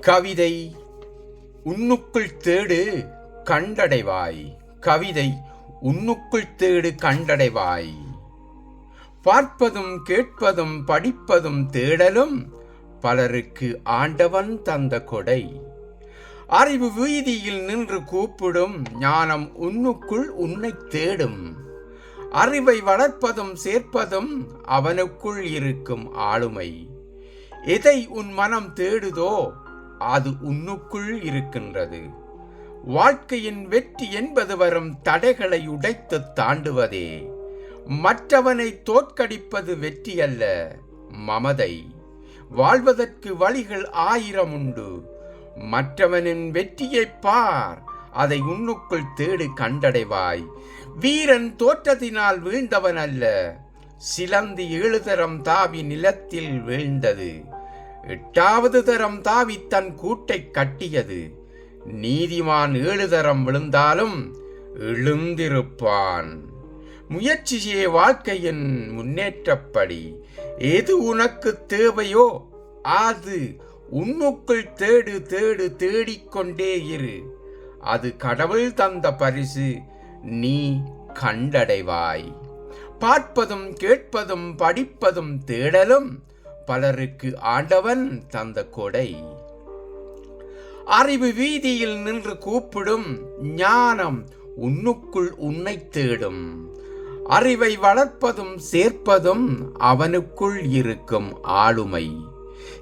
கவிதை உன்னுக்குள் தேடு கண்டடைவாய். கவிதை உன்னுக்குள் தேடு கண்டடைவாய். பார்ப்பதும் கேட்பதும் படிப்பதும் தேடலும் பலருக்கு ஆண்டவன் தந்த கொடை. அறிவு வீதியில் நின்று கூப்பிடும் ஞானம் உன்னுக்குள் உன்னை தேடும். அறிவை வளர்ப்பதும் சேர்ப்பதும் அவனுக்குள் இருக்கும் ஆளுமை. எதை உன் மனம் தேடுதோ அது உன்னுக்குள் இருக்கின்றது. வாழ்க்கையின் வெற்றி என்பது வரும் தடைகளை உடைத்து தாண்டுவதே. மற்றவனை தோற்கடிப்பது வெற்றி அல்ல மமதை. வாழ்வதற்கு வழிகள் ஆயிரம் உண்டு. மற்றவனின் வெற்றியை பார் அதை உன்னுக்குள் தேடு கண்டடைவாய். வீரன் தோற்றத்தினால் வீழ்ந்தவன் அல்ல சிலந்தி எழுதரம் தாவி நிலத்தில் வீழ்ந்தது. எட்டாவது தரம் தாவி தன் கூட்டை கட்டியது. நீதிமான் ஏழு தரம் விழுந்தாலும் எழுந்திருப்பான். முயற்சியே வாழ்க்கையின் முன்னேற்றப்படி. எது உனக்கு தேவையோ அது உன்னுக்குள் தேடு தேடு தேடிக்கொண்டே இரு. அது கடவுள் தந்த பரிசு நீ கண்டடைவாய். பார்ப்பதும் கேட்பதும் படிப்பதும் தேடலும் பலருக்கு ஆண்டவன் தந்த கொடை. அறிவு வீதியில் நின்று கூப்பிடும் ஞானம் உன்னுக்குள் உன்னை தேடும். அறிவை வளர்ப்பதும் சேர்ப்பதும் அவனுக்குள் இருக்கும் ஆளுமை.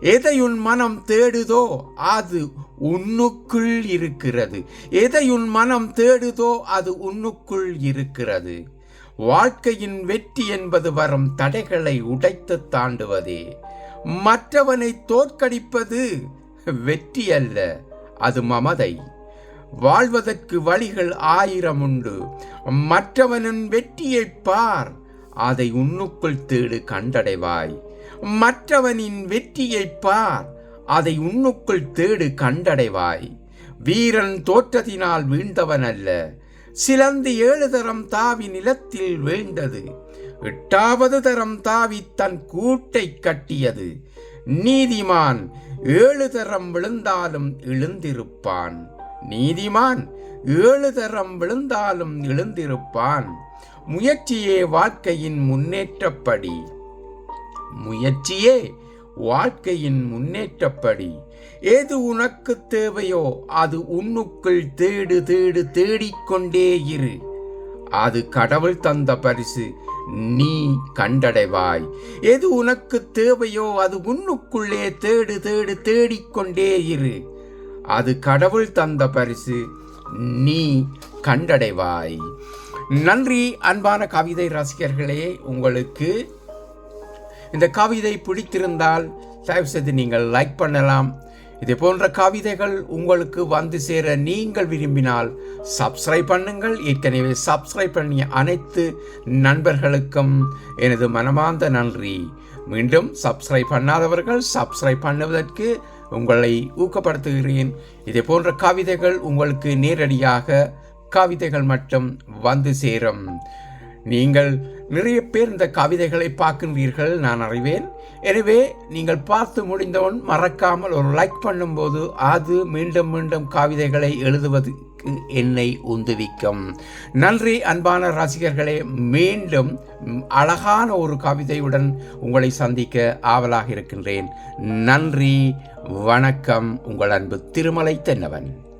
எதை உன் மனம் தேடுதோ அது உன்னுக்குள் இருக்கிறது. எதை உன் மனம் தேடுதோ அது உன்னுக்குள் இருக்கிறது. வாழ்க்கையின் வெற்றி என்பது வரும் தடைகளை உடைத்து தாண்டுவதே. மற்றவனை தோற்கடிப்பது வெற்றி அல்ல அது மமதை. வாழ்வதற்கு வழிகள் ஆயிரம் உண்டு. மற்றவனின் வெற்றியை பார் அதை உன்னுக்குள் தேடு கண்டடைவாய். மற்றவனின் வெற்றியை பார் அதை உன்னுக்குள் தேடு கண்டடைவாய். வீரன் தோற்றத்தினால் வீழ்ந்தவன் அல்ல சிலந்து ஏழு தரம் தாவி நிலத்தில் வீழ்ந்தது. எட்டாவது தரம் தாவி தன் கூட்டை கட்டியது. நீதிமான் ஏழு தரம் விழுந்தாலும் எழுந்திருப்பான். நீதிமான் ஏழு தரம் விழுந்தாலும் எழுந்திருப்பான். முயற்சியே வாழ்க்கையின் முன்னேற்றப்படி. முயற்சியே வாழ்க்கையின் முன்னேற்றப்படி. எது உனக்கு தேவையோ அது உன்னுக்குள் தேடு தேடு தேடிக்கொண்டே இரு. அது கடவுள் தந்த பரிசு நீ கண்டடைவாய். எது உனக்கு தேவையோ அது உன்னுக்குள்ளே தேடு தேடு தேடிக்கொண்டே இரு. அது கடவுள் தந்த பரிசு நீ கண்டடைவாய். நன்றி அன்பான கவிதை ரசிகர்களே உங்களுக்கு இந்த கவிதை பிடித்திருந்தால் தயவு செய்து நீங்கள் லைக் பண்ணலாம். இதே போன்ற கவிதைகள் உங்களுக்கு வந்து சேர நீங்கள் விரும்பினால் சப்ஸ்கிரைப் பண்ணுங்கள். ஏற்கனவே சப்ஸ்கிரைப் பண்ணிய அனைத்து நண்பர்களுக்கும் எனது மனமார்ந்த நன்றி. மீண்டும் சப்ஸ்கிரைப் பண்ணாதவர்கள் சப்ஸ்கிரைப் பண்ணுவதற்கு உங்களை ஊக்கப்படுத்துகிறேன். இதே போன்ற கவிதைகள் உங்களுக்கு நேரடியாக கவிதைகள் மட்டும் வந்து சேரும். நீங்கள் நிறைய பேர் இந்த கவிதைகளை பார்க்கின்றீர்கள் நான் அறிவேன். எனவே நீங்கள் பார்த்து முடிந்தவன் மறக்காமல் ஒரு லைக் பண்ணும்போது அது மீண்டும் மீண்டும் கவிதைகளை எழுதுவதற்கு என்னை உந்துவிக்கும். நன்றி அன்பான ரசிகர்களே. மீண்டும் அழகான ஒரு கவிதையுடன் உங்களை சந்திக்க ஆவலாக இருக்கின்றேன். நன்றி வணக்கம் உங்கள் அன்பு திருமலை தென்னவன்.